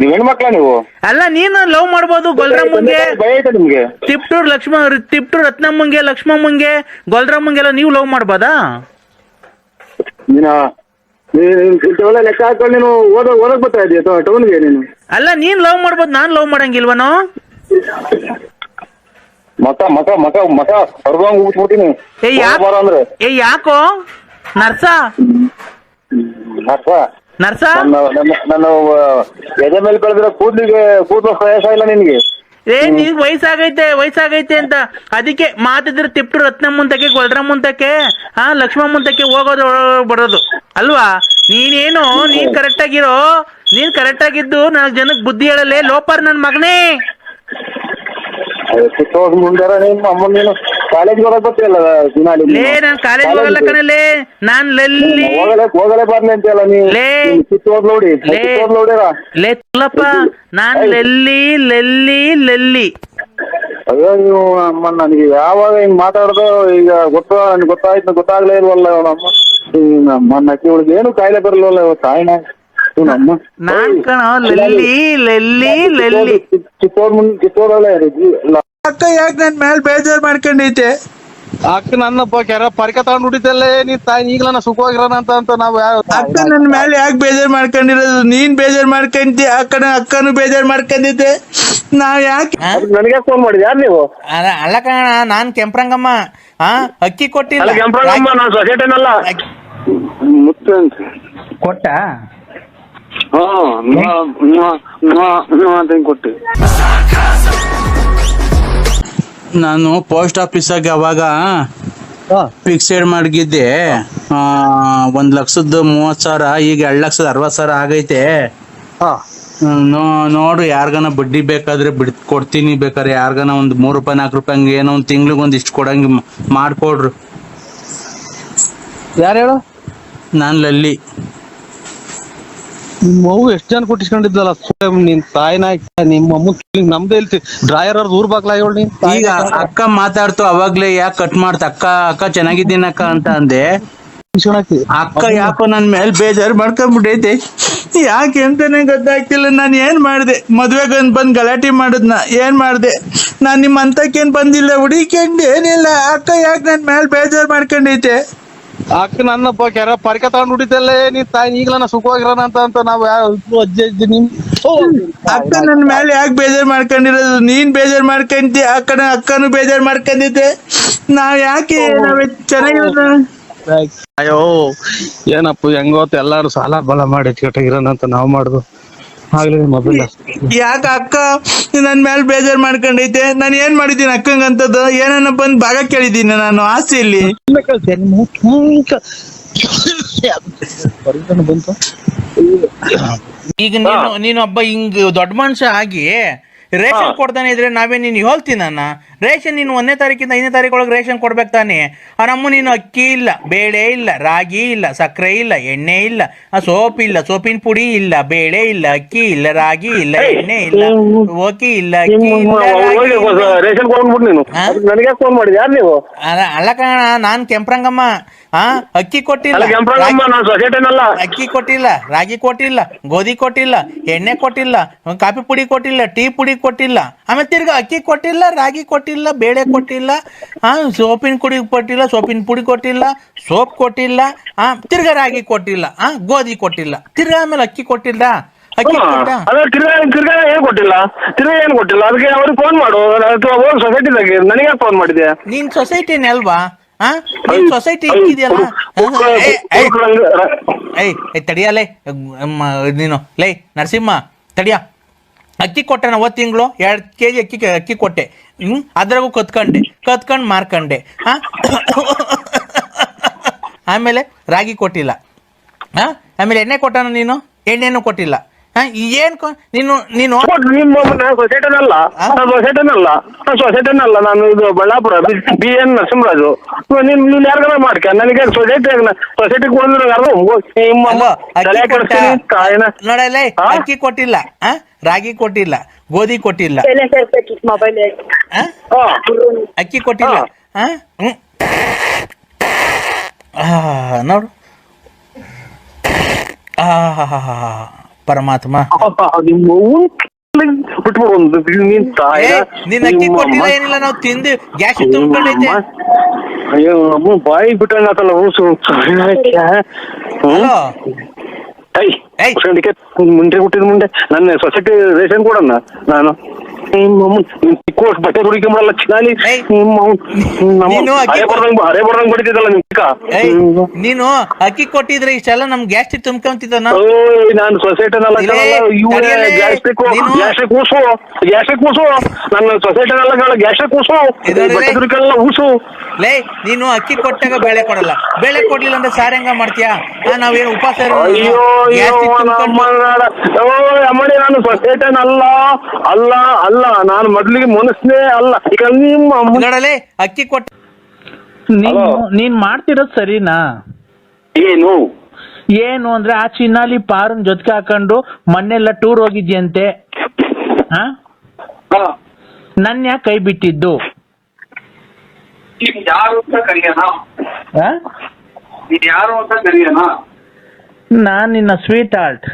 ನೀವ್ ಹೆಣ್ಮಕ್ಳ ನೀವು? ಅಲ್ಲ ನೀನು ಲವ್ ಮಾಡ್ಬೋದು ಗೊಲ್ರಮ್ಮಂಗೆ ಭಯ ಐತೆ ನಿಮ್ಗೆ. ತಿಪ್ಟೂರ್ ಲಕ್ಷ್ಮ ತಿಪ್ಟೂರ್ ರತ್ನಮ್ಮಂಗೆ ಲಕ್ಷ್ಮಮ್ಮಂಗೆ ಗೊಲ್ರಮ್ಮಂಗೆಲ್ಲ ನೀವು ಲವ್ ಮಾಡ್ಬೋದಾ? ನೀನ ಇಂಥವೆಲ್ಲ ಲೆಕ್ಕ ಹಾಕೊಂಡು ನೀನು ಓದ ಓದಕ್ ಬರ್ತಾ ಇದೀಯ ಟೌನ್ಗೆ ನೀನು? ಅಲ್ಲ ನೀನ್ ಲವ್ ಮಾಡ್ಬೋದು ನಾನ್ ಲವ್ ಮಾಡಂಗಿಲ್ವನು? ಮಕ ಮಕ ಮಕ ಮಕ ಹೊರಗೋಂಗ್ ಉಗ್ಬಿಟ್ಟಿನಿ ಏ ಯಾಕ ಬಾರ ಅಂದ್ರೆ. ಏ ಯಾಕೋ? ನರ್ಸ? ಅಪ್ಪ ನರ್ಸ? ನನ್ನ ನನ್ನ ನನ್ನ ಆ, ಎದೆ ಮೇಲೆ ಬೆಳೆದಿರೋ ಕೂದ್ಲಿಗೆ ಕೂದಲು ಪ್ರಯಾಸ ಇಲ್ಲ ನಿನ್ಗೆ. ಏ ನೀನ್ ವಯಸ್ಸಾಗೈತೆ ವಯಸ್ಸಾಗೈತೆ ಅಂತ. ಅದಕ್ಕೆ ಮಾತಿದ್ರೆ ತಿಪ್ಟೂರ್ ರತ್ನಮ್ಮಂತಕ್ಕೆ ಹಾ ಆ ಲಕ್ಷ್ಮಮ್ಮಂತಕ್ಕೆ ಹೋಗೋದು ಬರೋದು. ಅಲ್ವಾ? ನೀನೇನು ನೀನ್ ಕರೆಕ್ಟ್ ಆಗಿರೋ ನೀನ್ ಕರೆಕ್ಟ್ ಆಗಿದ್ದು ನಾಲ್ಕು ಜನಕ್ಕೆ ಬುದ್ಧಿ ಹೇಳಲ್ಲೇ ಲೋಪರ್ ನನ್ ಮಗನೇ. ಕಿತ್ತೋಗ್ ಮುಂದಾರ ನಿಮ್ಮ ಅಮ್ಮ ನೀನು ಕಾಲೇಜ್ ಹೋಗಕ್ ಗೊತ್ತಿಲ್ಲ ದಿನಾಲಿ ಲೇ ನಾನ್ ಕಾಲೇಜ್ ಹೋಗಲ್ಲ ಕಣಲೇ ನಾನ್ ಲಲ್ಲಿ ಹೋಗಲೇ ಹೋಗಲೇ ಬರ್ಲಿ ಅಂತೆಲ್ಲ ನೀವು ಲೇ. ಕಿತ್ತೋದ್ ನೋಡಿ ಲೇ. ಕಿತ್ತೋದ್ ನೋಡಿರ ಲೇ ತುಲ್ಲಪ್ಪ ನಾನ್ ಲೆಲ್ಲಿ ಲೆಲ್ಲಿ ಲೆಲ್ಲಿ ಅಯ್ಯೋ ನೀವು ಅಮ್ಮ ನನಗೆ ಯಾವಾಗ ಹಿಂಗ್ ಮಾತಾಡ್ದೋ? ಈಗ ಗೊತ್ತ ನನ್ಗೆ ಗೊತ್ತಾಯ್ತು ಗೊತ್ತಾಗ್ಲೇ ಇಲ್ವಲ್ಲ ಅಮ್ಮ ನಮ್ಮ ಅಕ್ಕಿ ಒಳಗೆ ಏನು ಕಾಯಿಲೆ ಬರಲ್ವಲ್ಲ ಇವತ್ತು ತಾಯಿನ. ನಾನ್ ಕಣ ಲೆಲ್ಲಿ ಲೆಲ್ಲಿ ಲೆಲ್ಲಿ. ಕಿತ್ತೋದ್ ಮುಂದೆ ಕಿತ್ತೋದಲ್ಲ ಅಕ್ಕ ಯಾಕೆ ನನ್ ಮೇಲೆ ಬೇಜಾರ್ ಮಾಡ್ಕೊಂಡೈತೆ ಅಕ್ಕ ನನ್ನ ಕೆರ ಪರಿಕ ತಗೊಂಡ್ ಹುಡಿತಲ್ಲ ನೀ ತಾಯಿ ಈಗ್ಲನ ಸುಖವಾಗಿರೋಣ ಅಂತ ಅಂತ ನಾವ್ ಅಕ್ಕ ನನ್ ಮೇಲೆ ಯಾಕೆ ಬೇಜಾರ್ ಮಾಡ್ಕೊಂಡಿರೋದು? ನೀನ್ ಬೇಜಾರ್ ಮಾಡ್ಕೊಂತಿ ಅಕ್ಕನ ಅಕ್ಕನು ಬೇಜಾರ್ ಮಾಡ್ಕೊಂಡಿದ್ದೆ. ನಾವ್ ಯಾಕೆ ನನಗೆ ಫೋನ್ ಮಾಡಿದ್ಯಾ ಯಾರು ನೀವು? ಅಲ್ಲ ಕಣ ನಾನ್ ಕೆಂಪ್ರಂಗಮ್ಮ. ಆ ಅಕ್ಕಿ ಕೊಟ್ಟಿಲ್ಲ. ಕೆಂಪ್ರಂಗಮ್ಮ ನಾನು ಸೊಸೈಟಿನಲ್ಲ. ಮುತ್ತ ಅಂತ. ಕೊಟ್ಟ? ಕೊಟ್ಟು? ನಾನು ಪೋಸ್ಟ್ ಆಫೀಸಾಗ ಅವಾಗ ಫಿಕ್ಸೆಡ್ ಮಾಡಿದ್ದೆ ಆ, ಒಂದ್ ಲಕ್ಷದ ಮೂವತ್ ಸಾವಿರ ಈಗ ಎರಡ್ ಲಕ್ಷದ ಅರವತ್ ಸಾವಿರ ಆಗೈತೆ. ನೋಡು ಯಾರ್ಗನ ಬಡ್ಡಿ ಬೇಕಾದ್ರೆ ಬಿಡ್ ಕೊಡ್ತೀನಿ ಬೇಕಾದ್ರೆ ಯಾರ್ಗನ ಒಂದ್ ಮೂರ್ ರೂಪಾಯಿ ನಾಲ್ಕು ರೂಪಾಯಿ ಹಂಗೆ ಏನೋ ಒಂದ್ ತಿಂಗ್ಳಿಗೆ ಒಂದ್ ಇಷ್ಟು ಕೊಡಂಗೆ ಮಾಡ್ಕೊಡ್ರು. ಯಾರು ಹೇಳು? ನಾನ್ ಲಲ್ಲಿ. ನಿಮ್ಮ ಮಗು ಎಷ್ಟ್ ಜನ ಕೊಟ್ಟಿಸ್ಕೊಂಡಿದ್ದಲ್ಲ? ನಿನ್ ತಾಯಿನ ನಿಮ್ಮ ಅಮ್ಮ ನಮ್ದೇ ಇಲ್ತಿ ಡ್ರಾಯರ್ ಅವ್ರದ್ದು ಊರ್ ಬಾಗ್ಲ ಹೇಳಿ ಈಗ ಅಕ್ಕ ಮಾತಾಡ್ತು ಅವಾಗ್ಲೇ ಯಾಕೆ ಕಟ್ ಮಾಡ್ತ? ಅಕ್ಕ ಅಕ್ಕ ಚೆನ್ನಾಗಿದ್ದೀನಿ ಅಕ್ಕ ಅಂತ ಅಂದೆ. ಅಕ್ಕ ಯಾಕೋ ನನ್ ಮೇಲ್ ಬೇಜಾರು ಮಾಡ್ಕೊಂಡ್ಬಿಟ್ಟೈತೆ ಯಾಕೆ ಅಂತಾನೆ ಗೊತ್ತಾಗ್ತಿಲ್ಲ ನಾನು ಏನ್ ಮಾಡ್ದೆ? ಮದ್ವೆಗೆ ಬಂದ್ ಗಲಾಟೆ ಮಾಡಿದ್ನ? ಏನ್ ಮಾಡ್ದೆ? ನಾನ್ ನಿಮ್ ಅಂತಕ್ಕೇನ್ ಬಂದಿಲ್ಲ? ಹುಡುಕೊಂಡು ಏನಿಲ್ಲ. ಅಕ್ಕ ಯಾಕೆ ನನ್ ಮೇಲ್ ಬೇಜಾರ್ ಮಾಡ್ಕೊಂಡೈತೆ? ಅಕ್ಕ ನನ್ನ ಕೆರ ಪರಿಕ ತಗೊಂಡ್ ಹುಟ್ಟಿದ್ದಲ್ಲೇ ನೀನ್ ತಾಯಿ ಈಗಲನ ಸುಖವಾಗಿರೋಣ ಅಂತ ಅಂತ ನಾವ್ ಇಬ್ರು ಅಜ್ಜಿ ಅಜ್ಜಿ ನಿಮ್ ಅಕ್ಕ ನನ್ ಮೇಲೆ ಯಾಕೆ ಬೇಜಾರ್ ಮಾಡ್ಕೊಂಡಿರೋದು? ನೀನ್ ಬೇಜಾರ್ ಮಾಡ್ಕೊಂತಿ ಅಕ್ಕನ ಅಕ್ಕನು ಬೇಜಾರ್ ಮಾಡ್ಕೊಂಡಿದ್ದೆ. ನಾವ್ ಯಾಕೆ ನಾವ್ ಚೆನ್ನಾಗಿರೋದು? ಅಯ್ಯೋ ಏನಪ್ಪ ಹೆಂಗೋತ್ ಎಲ್ಲಾರು ಸಾಲ ಬಲ ಮಾಡಿ ಕೆಟ್ಟಿರೋಣ ಅಂತ ನಾವ್ ಮಾಡುದು. ಆಗ್ಲಿ ಮೊದಲ ಯಾಕ ಅಕ್ಕ? ನನ್ ಮೇಲೆ ಬೇಜಾರ್ ಮಾಡ್ಕೊಂಡೈತೆ. ನಾನು ಏನ್ ಮಾಡಿದ್ದೀನಿ ಅಕ್ಕಂಗಂತದ್ದು? ಏನನ್ನ ಬಂದ್ ಭಾಗ ಕೇಳಿದ್ದೀನಿ ನಾನು ಆಸೆಯಲ್ಲಿ ಬಂತು. ಈಗ ನೀನು ನೀನು ಒಬ್ಬ ಹಿಂಗ್ ದೊಡ್ಡ ಮನುಷ್ಯ ಆಗಿ ರೇಷನ್ ಕೊಡ್ತಾನೆ ಇದ್ರೆ ನಾವೇ ನೀನು ಹೇಳ್ತೀನನ್ನ ರೇಷನ್ ನೀನು ಒಂದನೇ ತಾರೀಕಿಂದ ಐದನೇ ತಾರೀಕು ಒಳಗೆ ರೇಷನ್ ಕೊಡ್ಬೇಕು ತಾನೆ. ಆ ನಮ್ಮ ನೀನು ಅಕ್ಕಿ ಇಲ್ಲ ಬೇಳೆ ಇಲ್ಲ ರಾಗಿ ಇಲ್ಲ ಸಕ್ಕರೆ ಇಲ್ಲ ಎಣ್ಣೆ ಇಲ್ಲ ಆ ಸೋಪ್ ಇಲ್ಲ ಸೋಪಿನ ಪುಡಿ ಇಲ್ಲ ಬೇಳೆ ಇಲ್ಲ ಅಕ್ಕಿ ಇಲ್ಲ ರಾಗಿ ಇಲ್ಲ ಎಣ್ಣೆ ಇಲ್ಲ ಓಕಿ ಇಲ್ಲ ಅಕ್ಕಿ ಹಾ? ಅಲ್ಲ ಕಣ ನಾನ್ ಕೆಂಪ್ರಂಗಮ್ಮ. ಆ ಅಕ್ಕಿ ಕೊಟ್ಟಿಲ್ಲ. ಅಕ್ಕಿ ಕೊಟ್ಟಿಲ್ಲ ರಾಗಿ ಕೊಟ್ಟಿಲ್ಲ ಗೋಧಿ ಕೊಟ್ಟಿಲ್ಲ ಎಣ್ಣೆ ಕೊಟ್ಟಿಲ್ಲ ಕಾಫಿ ಪುಡಿ ಕೊಟ್ಟಿಲ್ಲ ಟೀ ಪುಡಿ ಕೊಟ್ಟಿಲ್ಲ. ಆಮೇಲೆ ತಿರ್ಗಾ ಅಕ್ಕಿ ಕೊಟ್ಟಿಲ್ಲ ರಾಗಿ ಕೊಟ್ಟಿಲ್ಲ. ಬೇಳೆ ಕೊಟ್ಟಿಲ್ಲ ಆ ಸೋಪಿನ ಪುಡಿ ಕೊಟ್ಟಿಲ್ಲ ಸೋಪಿನ ಪುಡಿ ಕೊಟ್ಟಿಲ್ಲ ಸೋಪ್ ಕೊಟ್ಟಿಲ್ಲ ಆ ತಿರ್ಗಾ ರಾಗಿ ಕೊಟ್ಟಿಲ್ಲ ಆ ಗೋಧಿ ಕೊಟ್ಟಿಲ್ಲ ತಿರ್ಗಾ ಆಮೇಲೆ ಅಕ್ಕಿ ಕೊಟ್ಟಿಲ್ಲ ಅಕ್ಕಿ ಕೊಟ್ಟ ಅದೇ ತಿರ್ಗಾ ತಿರ್ಗಾ ಏನ್ ಕೊಟ್ಟಿಲ್ಲ ತಿರ್ಗಾ ಏನು ಕೊಟ್ಟಿಲ್ಲ ಅದಕ್ಕೆ ಅವ್ರಿಗೆ ಫೋನ್ ಮಾಡು ಅಥವಾ ಹೋಗಿ ಸೊಸೈಟಿದಾಗೆ ನನಗೆ ಫೋನ್ ಮಾಡಿದ್ಯಾ ನೀನ್ ಸೊಸೈಟಿನೇ ಅಲ್ವಾ ನೀನ್ ಸೊಸೈಟಿ ಏ, ಏಯ್ ಏ ತಡಿಯಲೇ ನೀನು ಲೈ ನರಸಿಂಹ ತಡಿಯ ಅಕ್ಕಿ ಕೊಟ್ಟೆ ನಾವು ತಿಂಗಳು? ಎರಡು ಕೆ ಜಿ ಅಕ್ಕಿ ಅಕ್ಕಿ ಕೊಟ್ಟೆ. ಹ್ಮ್? ಅದ್ರಾಗೂ ಕತ್ಕೊಂಡೆ ಕತ್ಕೊಂಡು ಮಾರ್ಕಂಡೆ. ಹಾಂ? ಆಮೇಲೆ ರಾಗಿ ಕೊಟ್ಟಿಲ್ಲ. ಹಾಂ? ಆಮೇಲೆ ಎಣ್ಣೆ ಕೊಟ್ಟನ ನೀನು? ಎಣ್ಣೆನೂ ಕೊಟ್ಟಿಲ್ಲ. ಹಾಂ? ಏನು ನೀನು ನೀನು? ನಿಮ್ಮ ಸೊಸೈಟಿನಲ್ಲ ನಾನು ಸೊಸೈಟಿನಲ್ಲ ನಾನು ಸೊಸೈಟಿನಲ್ಲ ನಾನು ಇದು ಬಳ್ಳಾಪುರ ಬಿ ಎನ್ ನರಸಿಂಹರಾಜು. ನೀನ್ ನೀನ್ ಯಾರಿಗಾರ ಮಾಡ್ಕ? ನನಗೆ ಸೊಸೈಟಿ ಸೊಸೈಟಿ ಅಲ್ಲೋ ತಲೆ ಅಕ್ಕಿ ಕೊಟ್ಟಿಲ್ಲ. ಹಾ? ರಾಗಿ ಕೊಟ್ಟಿಲ್ಲ ಗೋಧಿ ಕೊಟ್ಟಿಲ್ಲ. ಆ? ಅಕ್ಕಿ ಕೊಟ್ಟಿಲ್ಲ. ಆ? ಹ್ಮ್. ಆ, ನೋಡು. ಆ, ಪರಮಾತ್ಮ. ನಿಮ್ಮ ಅವ್ವನ್ ಬಿಟ್ಬಿಡು ಒಂದು ನೀನ್ ತಾಯ ಏ, ನೀನ್ ಅಕ್ಕಿ ಕೊಟ್ಟಿಲ್ಲ ಏನಿಲ್ಲ ನಾವು ತಿಂದು ಗ್ಯಾಸ್ ತುಂಬಿಕೊಂಡೈತೆ ಅಯ್ಯೋ ಅಮ್ಮ ಬಾಯಿ ಬಿಟ್ಟಂಗಾತಲ್ಲ ಹಲೋ. ಐ ಏಯ್. ಅದಕ್ಕೆ ಮುಂದೆ ಹುಟ್ಟಿದ ಮುಂದೆ ನನ್ನ ಸೊಸೈಟಿ ರೇಷನ್ ಕೊಡಣ್ಣ ನಾನು ಬಟ್ಟೆ ಚಿನಾಲಿ. ನೀನು ಅಕ್ಕಿ ಹರೆ ಕೊ- ಬರ್ದಂಗ್ ಹರೆ ಬರ್ದಂಗ್ ಬಡಿತಿದ್ದಲ್ಲ ನಿಮ್ ಚಿಕ್ಕ. ಏಯ್ ನೀನು ಅಕ್ಕಿ ಕೊಟ್ಟಿದ್ರೆ ಇಷ್ಟೆಲ್ಲ ನಮ್ ಗ್ಯಾಸ್ಟಿ ತುಂಬ್ಕೊಂತಿದ್ದಾನ? ಓಯ್ ನಾನು ಸೊಸೈಟಿನಲ್ಲ ಇಲ್ಲೇ ಇವ್ರೆ ತಡಿಯಲೇ. ಗ್ಯಾಸ್ಟ್ರಿಕ್ ನೀನು- ಗ್ಯಾಸ್ಟ್ರಿಕ್ ಗ್ಯಾಸ್ಟ್ರಿಕ್ ನನ್ನ ಸೊಸೈಟಿನಲ್ಲ ಗ್ಯಾಸ್ಟ್ರಿಕ್ ಕೂಸು ಇದರಲ್ಲಿ- ಬಟ್ಟೆ ಹುಡುಕೆಲ್ಲ ಊಸು. ಲೇ ನೀನು ಅಕ್ಕಿ ಕೊಟ್ಟಾಗ ಬೇಳೆ ಕೊಡಲ್ಲ. ಬೇಳೆ ಕೊಡ್ಲಿಲ್ಲ ಅಂದ್ರೆ ಸಾರ್ ಹೆಂಗ ಮಾಡ್ತೀಯಾ? ಆ, ನಾವೇನು ಉಪವಾಸ? ಅಯ್ಯೋ ತುಂಬ್ಕೊಂಡು- ಓ ನಾನು ಸೊಸೈಟನ್ ಅಲ್ಲ ಅಲ್ಲ ಅಲ್ಲ ನಾನು ಮೊದ್ಲಿಗೆ ಮನಸ್ಸೇ ಅಲ್ಲ. ಈಗ ನಿಮ್ಮ ಅಮ್ಮ ನೋಡಲೇ ಅಕ್ಕಿ ಕೊಟ್ಟ ನೀನು Hello? ನೀನ್ ಮಾಡ್ತಿರೋದ್ ಸರಿನಾ? ಏನು? ಏನು ಅಂದ್ರೆ ಆ ಚಿನ್ನಾಲಿ ಪಾರನ್ ಜೊತೆಗೆ ಹಾಕೊಂಡು ಮೊನ್ನೆಲ್ಲ ಟೂರ್ ಹೋಗಿದ್ಯಂತೆ. ಹಾ ಹಾ. ನನ್ ಯಾಕೆ ಕೈ ಬಿಟ್ಟಿದ್ದು? ನೀನ್ ಯಾರು ಅಂತ ಕರಿಯೋಣ ಆ? ನೀನ್ ಯಾರು ಅಂತ ಕರಿಯೋಣ ನಾನ್ ನಿನ್ನ ಸ್ವೀಟ್ ಹಾರ್ಟ್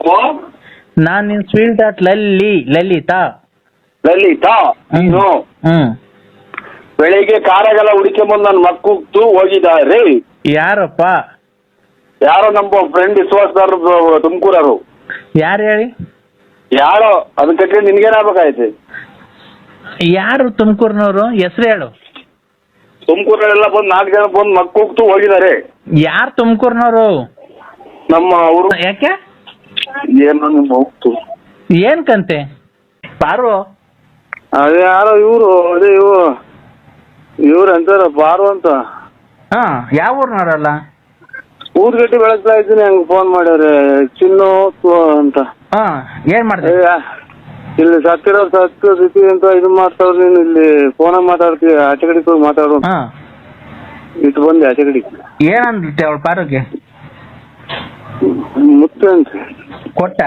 ಓ? ನಾನ್ ನಿನ್ ಸ್ವೀಟ್ ಡಾಟ್ ಲಲ್ಲಿ ಲಲಿತಾ. ಲಲಿತಾ ನೀನು? ಹ್ಮ್. ಬೆಳಿಗ್ಗೆ ಕಾರಾಗೆಲ್ಲ ಹುಡುಕೊಂಬಂದು ನನ್ನ ಮಕ್ಕೂಗ್ತು ಹೋಗಿದ್ದಾರೆ ಯಾರಪ್ಪ? ಯಾರೋ ನಮ್ಮ ಫ್ರೆಂಡ್ ವಿಶ್ವಾಸದಾರ ತುಮಕೂರರು ಯಾರು ಹೇಳಿ? ಯಾರೋ? ಕಟ್ಟಿ ನಿನ್ಗೇನಾಗ್ಬೇಕಾಯ್ತು ಯಾರು ತುಮಕೂರ್ನವ್ರು? ಹೆಸರು ಹೇಳು. ತುಮಕೂರಲ್ಲೆಲ್ಲ ಬಂದು ನಾಲ್ಕು ಜನ ಬಂದು ಮಕ್ಕೂಗ್ತು ಹೋಗಿದ್ದಾರೆ. ಯಾರು ತುಮಕೂರ್ನವ್ರು? ನಮ್ಮ ಅವರು ಯಾಕೆ? ಏನೋ ನಿಮ್ಮ ಹೋಗ್ತು ಏನ್ ಕಂತೆ? ಪಾರು ಅದೇ ಯಾರೋ ಇವ್ರು ಅದೇ ಇವ್ರು. ಇವ್ರು ಅಂತಾರ ಪಾರು ಅಂತ. ಹಾ ಯಾವ ಊರ್ನವ್ರಲ್ಲ? ಊದ್ಗಟ್ಟಿ ಬೆಳಗ್ತಾ ಇದ್ದೀನಿ ಹಂಗ ಫೋನ್ ಮಾಡ್ಯಾರೆ ಚಿನ್ನು ತು ಅಂತ. ಹಾ ಏನ್ ಮಾಡ್ದೆ? ಏ, ಇಲ್ಲಿ ಸತ್ತಿರೋ ಸತ್ತು ಸ್ಥಿತಿ ಅಂತ ಇದು ಮಾಡ್ತಾವ್ರ ನೀನು ಇಲ್ಲಿ ಫೋನ ಮಾತಾಡ್ತೀವಿ ಆಚೆ ಕಡೆ ಹೋಗಿ ಮಾತಾಡು ಹಾ. ಇಟ್ಟು ಬಂದೆ ಆಚೆ ಕಡೆ. ಏನಂದ್ಬಿಟ್ಟೆ ಅವಳು ಪಾರುಗೆ ಮುತ್ತೆ ಅಂತ. ಕೊಟ್ಟ?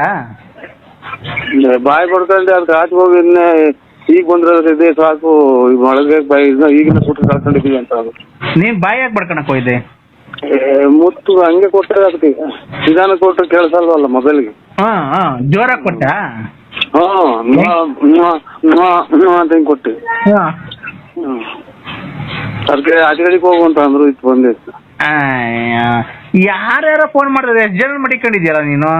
ಬಾಯಿ ಪಡ್ಕೊಂಡೆ ಅದಕ್ಕೆ ಆಚೆ ಹೋಗಿ ಇನ್ನೇ ಈಗ ಬಂದ್ರೆ ಇದೆ ಸಾಕು ಈಗ ಒಳಗೆ ಬಾಯಿ ಈಗಿನ ಸುಟ್ಟು ಕಳ್ಕೊಂಡಿದ್ದೀವಿ ಅಂತ ಅದು. ನೀನ್ ಯಾಕೆ ಬಡ್ಕಣಕ್ ಹೋಯ್ದೆ ಏ, ಮುತ್ತು ಹಂಗೆ ಕೊಟ್ಟರೆ ಅದಕ್ಕೆ ನಿಧಾನ ಕೊಟ್ಟರೆ ಕೇಳಸಲ್ವಲ್ಲ ಮೊಬೈಲ್ಗೆ. ಹಾ ಹಾ ಜೋರಾಗಿ ಕೊಟ್ಟ? ಹಾ ಅಂತ ಹಿಂಗ್ ಕೊಟ್ಟೆ. ಹಾ. ಅದಕ್ಕೆ ಆಚೆ ಕಡೆಗೆ ಹೋಗು ಅಂತ ಅಂದ್ರು ಇತ್ತು ಬಂದೆ ಯಾರ್ಯಾರ ಫೋನ್ ಮಾಡಿದ್ರೆ ಎಷ್ಟ್ ಜನ ಮಡಿಕೊಂಡಿದ್ಯಲ್ಲ ನೀನು?